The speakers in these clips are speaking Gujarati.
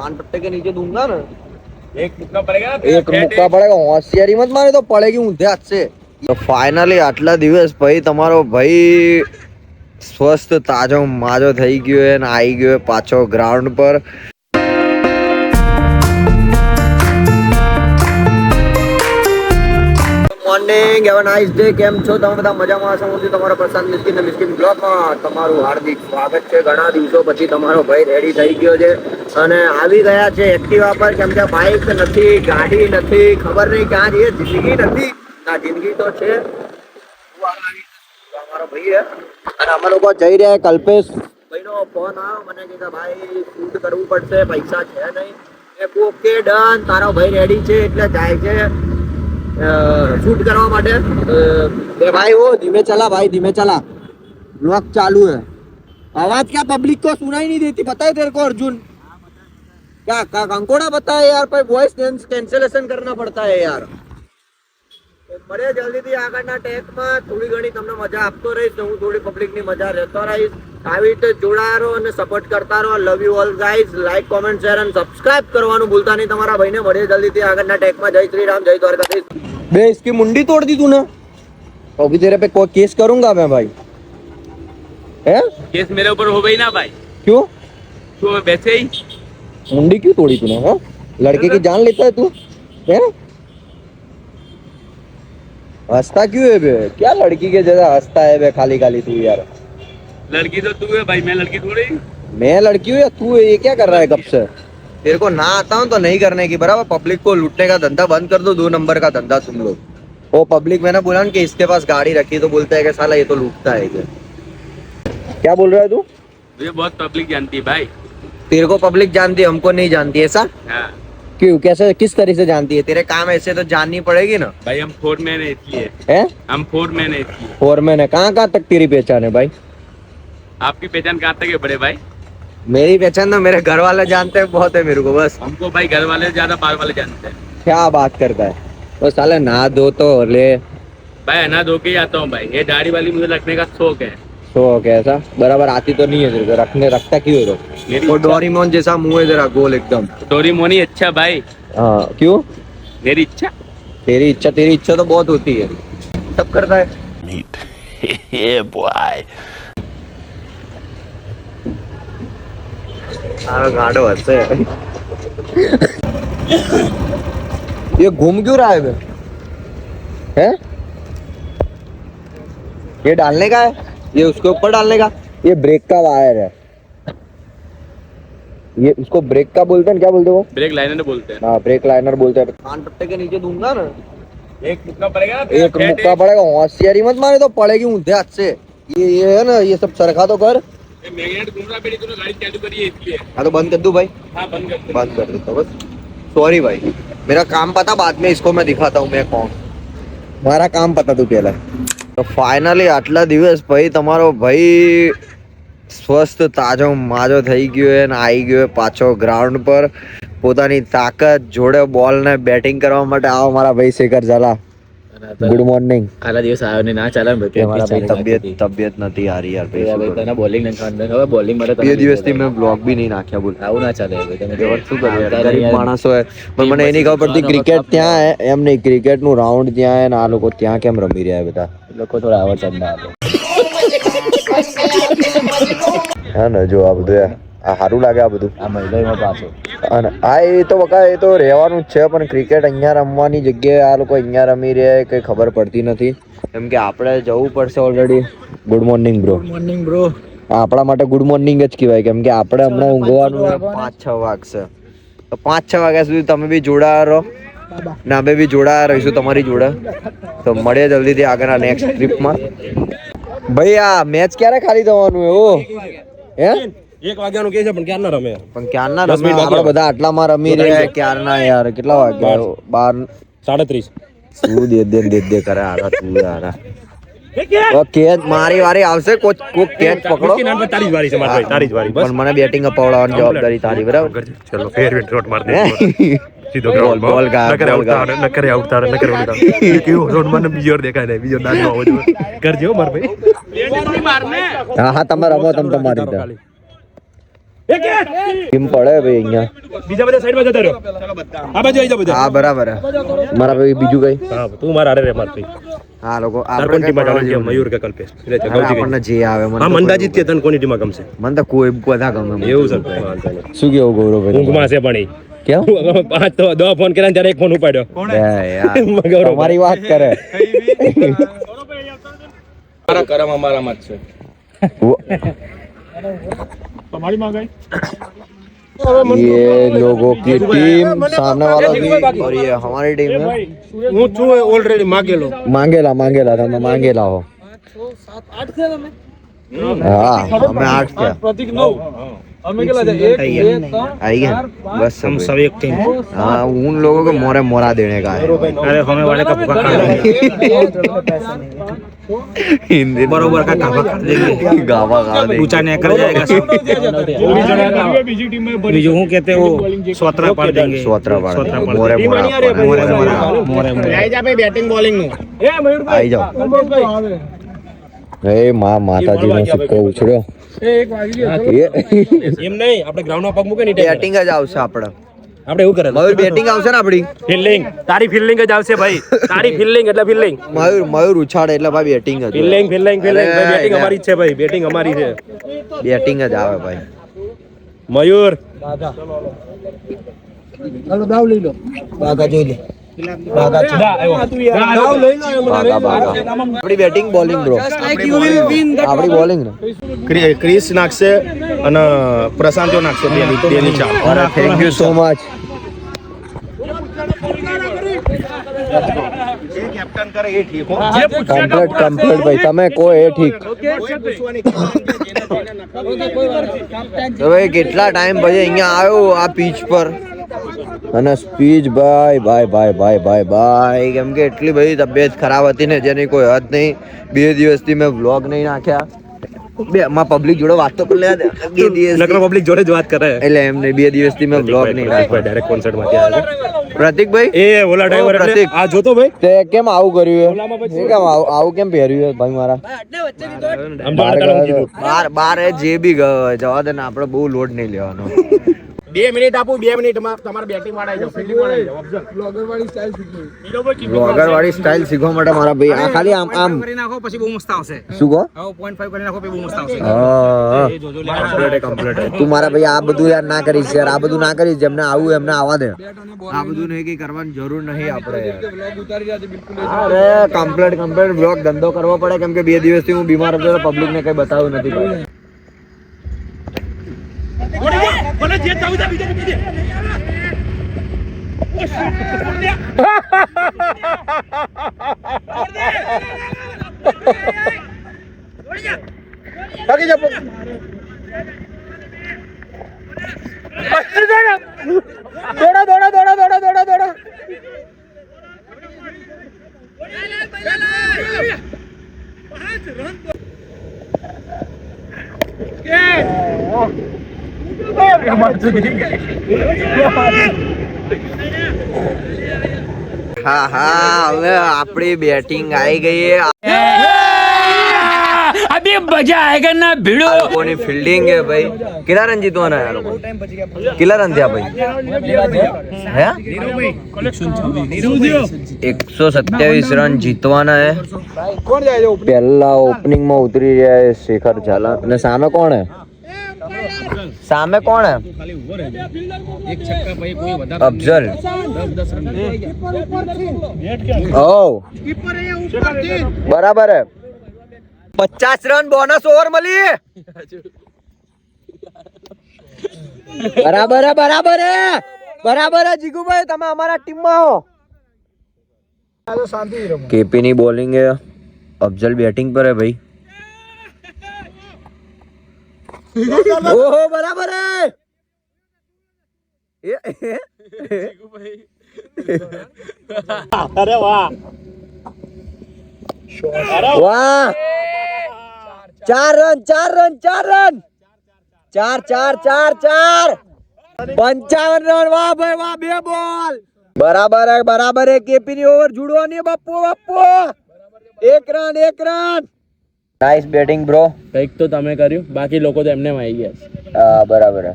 कान पट्टे के नीचे दूंगा ना एक मुक्का पड़ेगा ना એક મુક્કા પડેગા હોશિયારી મત મારે તો પડેગી ઊંધે હાથ से તો ફાઇનલી આટલા દિવસ પછી તમારો ભાઈ સ્વસ્થ તાજો માજો થઈ ગયો હે ને આવી ગયો હે પાછો ગ્રાઉન્ડ પર મોર્નિંગ હેવ નાઇસ ડે કેમ છો તમે બધા? મજામાં છો? હું તમારો પ્રશાંત મિસ્કિન ને મિસ્કિન બ્લોગમાં. તમારું હાર્દિક સ્વાગત છે. ઘણા દિવસો પછી તમારો ભાઈ રેડી થઈ ગયો છે અને આવી ગયા છે એક્ટિવા પર. કેમ કે બાઇક નથી, ગાડી નથી, ખબર નહીં ક્યાં છે, જિંદગી નથી. ના, જિંદગી તો છે. અમારો ભાઈ અને અમે લોકો જઈ રહ્યા કલ્પેશ ભાઈનો ફોન આવ્યો મને કીધા ભાઈ શૂટ કરવું પડશે, પૈસા છે નહીં. ઓકે ડન તારો ભાઈ રેડી છે, એટલે જાય છે. शूट करवा માટે ए भाई वो धीमे चला भाई धीमे चला ब्लॉग चालू है आवाज क्या पब्लिक को सुनाई नहीं देती पता है तेरे को अर्जुन क्या का कंकोड़ा पता है यार पर वॉइस कैंसिलेशन करना पड़ता है यार તો મળે જલ્દીથી આગળના ટેકમાં થોડી ઘણી તમને મજા આપતો રહીશ ને હું થોડી પબ્લિકની મજા લેતો રહીશ આવી રીતે જોડાયા રહો અને સપોર્ટ કરતા રહો love you all guys like comment share અને સબસ્ક્રાઇબ કરવાનું ભૂલતા નહીં તમારા ભાઈને મળીએ જલ્દીથી આગળના ટેકમાં જય શ્રી રામ જય દ્વારકાધીશ बे इसकी मुंडी तोड़ दी तूने। तो अभी तेरे पे कोई केस करूँगा मैं भाई। है? केस मेरे ऊपर हो गई ना भाई। क्यों? तो वैसे ही। मुंडी क्यों तोड़ी तूने हाँ? लड़के की जान लेता है तू है? हंसता क्यों है बे? क्या लड़की के जैसा हंसता है बे खाली खाली तू यार? लड़की तो तू है भाई मैं लड़की थोड़ी। मैं लड़की हूँ या तू है? ये क्या कर रहा है कब से? तेरे को ना आता हूँ तो नहीं करने की बराबर? पब्लिक को लूटने का धंधा बंद कर दो दो नंबर का धंधा तुम लोग वो पब्लिक मैंने बोला कि इसके पास गाड़ी रखी तो बोलता है कि साला ये तो लूटता है क्या क्या बोल रहा है तू? मुझे बहुत पब्लिक जानती है भाई। तेरे को पब्लिक जानती है हमको नहीं जानती ऐसा? हाँ। क्यों कैसे किस तरह से जानती है? तेरे काम ऐसे तो जाननी पड़ेगी ना। भाई हम फोर मैन है इसलिए। है? हम फोर मैन है इसलिए। और मैंने कहाँ कहाँ तक तेरी पहचान है भाई? आपकी पहचान कहाँ तक है बड़े भाई? मेरी पहचान तो मेरे घर वाले जानते हैं बहुत है मेरे को बस। हमको भाई घर वाले ज़्यादा बाहर वाले जानते हैं। क्या बात करता है? तो साले नहा धो तो ले। भाई अना धो के ही आता हूँ भाई। ये दाढ़ी वाली मुझे रखने का शौक है। तो कैसा बराबर आती तो नहीं है तेरे को रखने रखता क्यों है तो मेरी वो इच्छा- डोरीमोन जैसा मुँह है तेरा गोल एकदम। डोरी मोनी अच्छा भाई। हाँ क्यों? मेरी इच्छा। तेरी इच्छा तेरी इच्छा तो बहुत होती है। सब करता है। ये घूम क्यों रहा है बे? हैं? ये डालने का है? ये उसके ऊपर डालने का? ये ब्रेक का वायर है। ये उसको ब्रेक का बोलते हैं? क्या बोलते हैं? वो ब्रेक लाइनर बोलते हैं। हाँ ब्रेक लाइनर बोलते हैं। कान पट्टे के नीचे दूँगा ना। एक मुक्का पड़ेगा ना एक मुक्का पड़ेगा। होशियारी मत मारे तो पड़ेगी ऊंधे हाथ से। ये ये है ना ये सब सरखा तो कर। मैग्नेट घूम रहा मेरी तूने गाड़ी चालू करी है इसलिए हाँ तो बंद कर दूं भाई हाँ बंद कर दे बंद कर देता हूँ बस सॉरी भाई मेरा काम पता बाद में इसको मैं दिखाता हूँ मैं कौन મારા કામ પતા તું પહેલા તો ફાઇનલી આટલા દિવસ પછી તમારો ભાઈ સ્વસ્થ તાજો માજો થઈ ગયો હે ને આવી ગયો હે પાછો ગ્રાઉન્ડ પર પોતાની તાકાત જોડે બોલ ને બેટિંગ કરવા માટે આવો મારા ભાઈ શેખર ઝાલા ગુડ મોર્નિંગ આલા દિવસ આવ્યો ને ના ચાલે ને ભાઈ મારા ભાઈ તબિયત તબિયત નથી હારી યાર ભાઈ તને બોલિંગ નથી ખાવાનું. હવે બોલિંગ માટે તને બે દિવસથી મેં બ્લોગ બી નહીં નાખ્યા બોલ. આવું ના ચાલે ભાઈ તમે જો શું કરો યાર, ગરીબ માણસો હે પણ મને એની ખબર પડતી ક્રિકેટ ત્યાં હે એમ નહીં ક્રિકેટનું રાઉન્ડ ત્યાં હે ને આ લોકો ત્યાં કેમ રમી રહ્યા બધા? લોકો થોડા આવડતા ના આપે. હા ને જો આ બધું યાર. આ સારું લાગે આ બધું. આ મહિલામાં પાછો. અને આ એ તો બકા એ તો રહેવાનું જ છે પણ ક્રિકેટ અહીંયા રમવાની જગ્યાએ આ લોકો અહીંયા રમી રહ્યા કંઈ કઈ ખબર પડતી નથી. કેમ કે આપણે જવું પડશે already good morning bro morning bro આપણા માટે ગુડ મોર્નિંગ જ કહેવાય કેમ કે આપણે હમણાં ઊંઘવાનું પાંચ છ વાગશે તો પાંચ છ વાગ્યા સુધી તમે બી જોડા રહો. ને અમે બી જોડા રહીશું તમારી જોડે. તો મળીએ જલ્દીથી આગળના નેક્સ્ટ ટ્રીપમાં ભાઈ આ મેચ ક્યારે ખાલી થવાનું એવું હે? એક વાગ્યાનું કે છે પણ ક્યારના રમે? પણ ક્યારના રમે? આપણે બધા આટલામાં રમી રહ્યા ક્યારના યાર? કેટલા વાગ્યા બાર સાડત્રીસ. શું દે દે દે દે કરે? આરા તું આરા મારી વારી આવશે? કોચ કોક કેચ પકડો? તારી જ વારી છે મારી તારી પણ મને બેટિંગ અપાવડાવવાની જવાબદારી તારી બરાબર? ચલો ફેર વિન શોટ માર દે. સીધો મને બીજો દેખાય બીજો હા હા તમે રમો તમ તમારી રીતે ટીમ પડે ભાઈ અહીંયા? બીજા બધા સાઈડમાં જતા રહ્યો. આ બાજુ આવી જાઓ બધા. હા બરાબર. મારા ભાઈ બીજું કઈ? હા તું મારા હારે રે માર હા લોકો આપણે ટીમમાં જવાનું છે? મયુર કે કલ્પેશ? એટલે આપણને જે આવે મને હા તો કે તને કોની ટીમમાં ગમશે? મને તો કોઈ બધા ગમે એવું છે શું કેવું ગૌરવભાઈ ઊંઘમાં છે પણ. કેમ? પાંચ તો દસ ફોન કર્યા ત્યારે એક ફોન ઉપાડ્યો. ગૌરવ. તમારી વાત કરે. મારા કરમ અમારામાં જ છે. हमारी मांग आई ये लोगों की टीम सामने वाला भी और ये हमारी टीम है वो चू है ऑलरेडी मांगेलो मांगे ला था मांगे ला हो हमें आठ क्या प्रतीक नौ बस हम सब एक टीम हाँ उन लोगों को मोरे मोरा देने का है अरे हमें वाले का हिंदी बरोबर का काफा कर देंगे गावा गा दे ऊंचा निकल जाएगा सब બીજું હું કહેતે वो सोतरा पाड़ देंगे सोतरा पाड़ सोतरा देंगे। पाड़ मोरे देंगे। मोरा मोरे मोरे मोरा मोरा मोरे मोरे बैटिंग बॉलिंग નું आई जाओ એ માં માતાજીનો સિક્કો ઉછળ્યો એ એમ નહીં આપણે ગ્રાઉન્ડ માં પગ મૂકે ને બેટિંગ જ આવશે આપણે આપણે એવું કરે મયુર બેટિંગ આવશે ને આપડી ફિલ્ડિંગ તારી ફિલ્ડિંગ જ આવશે ભાઈ. તારી ફિલ્ડિંગ એટલે ફિલ્ડિંગ મયુર મયુર ઉછાળે એટલે ભાઈ બેટિંગ જ ફિલ્ડિંગ ફિલ્ડિંગ ફિલ્ડિંગ અરે બેટિંગ અમારી જ છે ભાઈ. બેટિંગ અમારી છે. બેટિંગ જ આવે ભાઈ. મયુર. બાગા બાગા આપડી બેટિંગ બોલિંગ બ્રો આપડી બોલિંગ ક્રિસ નાખશે અને પ્રશાંતો નાખશે થેન્ક યુ સો મચ કરે એ ઠીક હો. કમ્પ્લીટ કમ્પ્લીટ ભાઈ તમે કહો એ ઠીક. હવે કેટલા ટાઈમ પછી અહીંયા આવ્યો આ પીચ પર? અને સ્પીચ ભાઈ ભાઈ ભાઈ ભાઈ ભાઈ ભાઈ કેમ કે એટલી બધી તબિયત ખરાબ હતી ને જેની કોઈ હદ નહીં. બે દિવસથી મેં વ્લોગ નહીં નાખ્યા. બે માં પબ્લિક જોડે વાત તો કરી લે બે દિવસ લગ્ન પબ્લિક જોડે જ વાત કરે. એટલે એમને બે બે દિવસથી મેં બ્લોગ નહીં નાખ્યો ડાયરેક્ટ કોન્સર્ટમાંથી આવ્યા પ્રતિકભાઈ? એ ઓલા ડ્રાઈવર પ્રતિક. આ જોતો ભાઈ? તે કેમ આવું કર્યું? એ? કેમ આવું કેમ પહેર્યું છે ભાઈ મારા? બાર બાર જે બી જવા દે ને આપણે બહુ લોડ નહીં લેવાનો. બે મિનિટ આપું બે મિનિટમાં તમારે બેટિંગ વાળા ફિલ્ડિંગ વાળા આવી જાવ બ્લોગર વાળી સ્ટાઇલ શીખવા. માટે મારા ભાઈ આ ખાલી આમ આમ નાખો પછી બહુ મસ્ત આવશે. શું કહો? હવે પોઈન્ટ ફાઈવ કરી નાખો પછી બહુ મસ્ત આવશે. હા. તું મારા ભાઈ આ બધું યાર ના કરીશ યાર આ બધું ના કરીશ જેમને આવું એમને આવા દે. આ બધું નહીં કે કરવાની જરૂર નહીં આપણે. યાર. અરે કમ્પ્લીટ કમ્પ્લીટ બ્લોગ ધંધો કરવો પડે કેમ કે બે દિવસથી હું બીમાર હતો પબ્લિક ને કઈ બતાવ્યું નથી પડ્યું. હા હા હવે આપણી બેટિંગ આવી ગઈ અભી મજા આયેગા ના ભીડો. આ ફિલ્ડિંગ હે ભાઈ. કેટલા રન જીતવાના આ લોકો કેટલા રન થયા ભાઈ? હે? એકસો સત્યાવીસ રન જીતવાના હે. પહેલા ઓપનિંગમાં ઉતરી રહ્યા છે શેખર ઝાલા. અને સામે કોણ હે? સામે કોણ અફઝલ. ઓ બરાબર પચાસ રન બોનસ ઓવર મળી બરાબર બરાબર બરાબર જીગુભાઈ તમે અમારા ટીમમાં હો. કેપીની બોલિંગ અફઝલ બેટિંગ પર હે ભાઈ. ઓહો બરાબર અરે વાહ. વાહ. ચાર રન ચાર રન ચાર રન. ચાર ચાર ચાર ચાર. પંચાવન રન. વાહ ભાઈ વાહ બે બોલ. બરાબર બરાબર કેપી ની ઓવર જુડવાની બાપુ બાપુ. એક રન એક રન. નાઇસ બેટિંગ બ્રો કંઈક તો તમે કર્યું. બાકી લોકો તો એમને આવી ગયા હા બરાબર.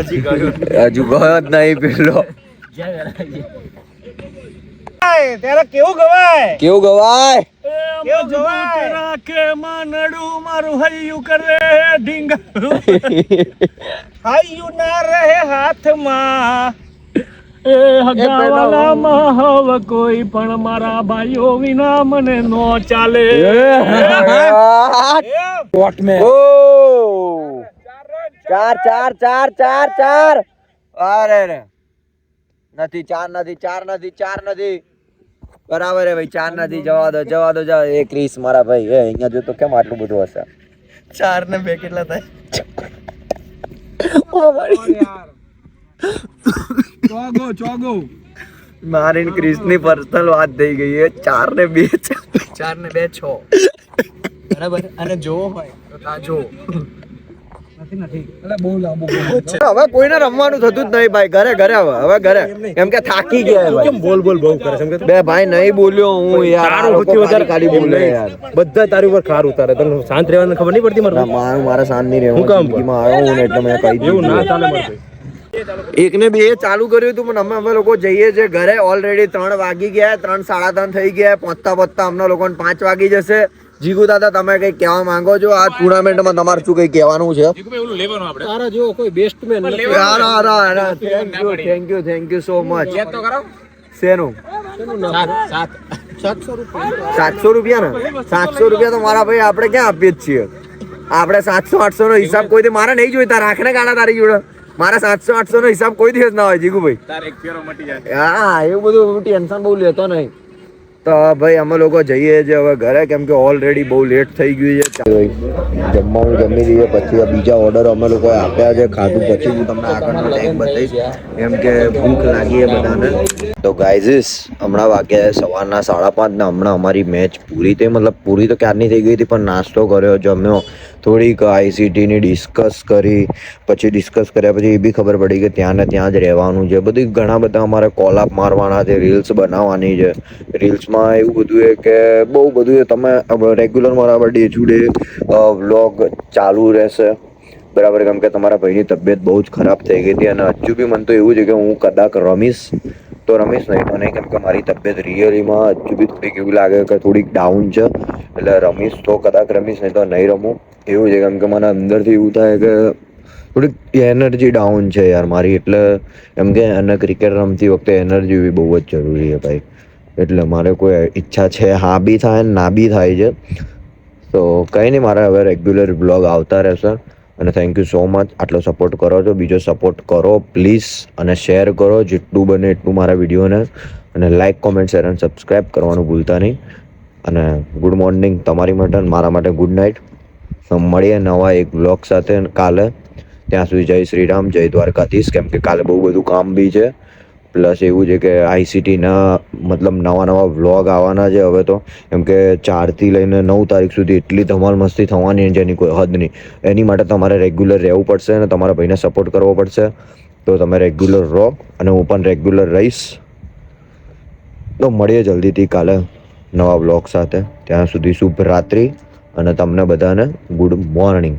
હજી ગયો. હજુ ગયો જ નહીં પેલો. કેવું ગવાય? કેવું ગવાય? કે માનડું મારું હૈયું કરે ઢીંગા હૈયું ના રહે હાથમાં. એ હગાવાલામાં હવે કોઈ પણ મારા ભાઈઓ વિના મને નો ચાલે. ઓ. ચાર ચાર ચાર ચાર ચાર અરે રે નથી ચાર નથી ચાર નથી ચાર નથી. બરાબર હે ભાઈ ચાર નથી. જવા દો જવા દો જવા એ ક્રિસ મારા ભાઈ એ અહીંયા જો તો કેમ આટલું બધું હશે? ચાર ને બે કેટલા થાય? મારી ને ક્રિસની પર્સનલ વાત થઈ ગઈ છે. ચાર ને બે ચાર ને બે છ. બરાબર. અને જોવો હોય. તો તા જો હવે કોઈને રમવાનું થતું જ નહીં ભાઈ. ઘરે ઘરે હવે હવે ઘરે. એમ કે થાકી ગયા ભાઈ. બોલ બોલ બહુ કરે છે? બે ભાઈ નહીં બોલ્યો હું યાર. વધારે ખાલી બોલે યાર. બધા તારી ઉપર ખાર ઉતારે. તને શાંત રહેવાની ખબર નહીં પડતી મારે શાંત નહીં રહેવું. હું કામ આવ્યો હું એટલે મેં કહી એવું ના દીધું ચાલે મારે એક ને બે ચાલુ કર્યું હતું પણ અમે અમે લોકો જઈએ છે ઘરે. ઓલરેડી ત્રણ વાગી ગયા ત્રણ સાડા ત્રણ થઈ ગયા. પહોંચતા પહોંચતા અમને લોકોને પાંચ વાગી જશે. જીગુ દાદા તમે કઈ કહેવા માંગો છો? આ ટુર્નામેન્ટમાં તમારે શું કઈ કહેવાનું છે? તારા કોઈ best man thank you, thank you so much. શેનું? સાતસો રૂપિયા. ને? સાતસો રૂપિયા તો મારા ભાઈ આપણે ક્યાં આપીએ જ છીએ? આપણે સાતસો આઠસો નો હિસાબ કોઈ મારા મારે નહીં જોઈતા. રાખને ગાડા તારી જોડે. મારા સાતસો આઠસો નો હિસાબ કોઈ દિવસ ના હોય જીગુભાઈ. હા એવું બધું ટેન્શન બહુ લેતો નહીં. તો ભાઈ અમે લોકો જઈએ છે હવે ઘરે કેમ કે ઓલરેડી બહુ લેટ થઈ ગયું છે. જમવાનું જમી લઈએ પછી બીજા ઓર્ડર અમે લોકોએ આપ્યા છે ખાધું પછી હું તમને આગળનો ટાઈમ બતાવીશ. કેમ કે ભૂખ લાગી છે બધાને. તો ગાઈઝીસ હમણાં વાગ્યા સવારના સાડા પાંચ ને હમણાં અમારી મેચ પૂરી થઈ મતલબ પૂરી તો ક્યારની થઈ ગઈ હતી પણ નાસ્તો કર્યો જમ્યો. થોડીક આઈસીટીની ડિસ્કસ કરી, પછી ડિસ્કસ કર્યા પછી એ બી ખબર પડી કે ત્યાં ને ત્યાં જ રહેવાનું છે. બધી ઘણા બધા અમારે કોલ અપ મારવાના છે રીલ્સ બનાવવાની છે. રીલ્સમાં એવું બધું છે કે બહુ બધું તમે રેગ્યુલર બરાબર ડે ટુ ડે વ્લોગ ચાલુ રહેશે. બરાબર, કેમ કે તમારા ભાઈની તબિયત બહુ જ ખરાબ થઈ ગઈ હતી અને હજુ બી મને તો એવું છે કે હું કદાચ રમીશ. તો રમીશ નહીં, તો નહીં, કેમ કે મારી તબિયત રિયલીમાં હજુ બી થોડીક એવું લાગે કે થોડીક ડાઉન છે. એટલે રમીશ તો કદાચ રમીશ નહીં તો નહીં રમું. એવું છે કેમ કે મને અંદરથી એવું થાય કે થોડીક એનર્જી ડાઉન છે યાર મારી. એટલે એમ કે અને ક્રિકેટ રમતી વખતે એનર્જી બી બહુ જ જરૂરી છે ભાઈ. એટલે મારે કોઈ ઈચ્છા છે, હા બી થાય ને બી થાય છે. તો કંઈ નહીં, મારા હવે રેગ્યુલર બ્લોગ આવતા રહેશે. અને થેન્ક યુ સો મચ આટલો સપોર્ટ કરો છો. બીજો સપોર્ટ કરો પ્લીઝ અને શેર કરો જેટલું બને એટલું મારા વિડીયોને. અને લાઇક કોમેન્ટ શેર અને સબસ્ક્રાઈબ કરવાનું ભૂલતા નહીં. અને ગુડ મોર્નિંગ તમારી માટે મારા માટે ગુડ નાઇટ મળીએ નવા એક બ્લોગ સાથે કાલે. ત્યાં સુધી જય શ્રી રામ, જય દ્વારકાધીશ. કેમ કે કાલે બહુ બધું કામ બી છે. પ્લસ એવું છે કે આઈસીટીના મતલબ નવા નવા વ્લોગ આવવાના છે હવે તો. કેમ કે ચારથી લઈને નવ તારીખ સુધી એટલી ધમાલ મસ્તી થવાની જેની કોઈ હદ નહીં. એની માટે તમારે રેગ્યુલર રહેવું પડશે અને તમારા ભાઈને સપોર્ટ કરવો પડશે. તો તમે રેગ્યુલર રહો અને હું પણ રેગ્યુલર રહીશ. તો મળીએ જલ્દીથી કાલે નવા બ્લોગ સાથે. ત્યાં સુધી શુભ રાત્રિ. અને તમને બધાને ગુડ મોર્નિંગ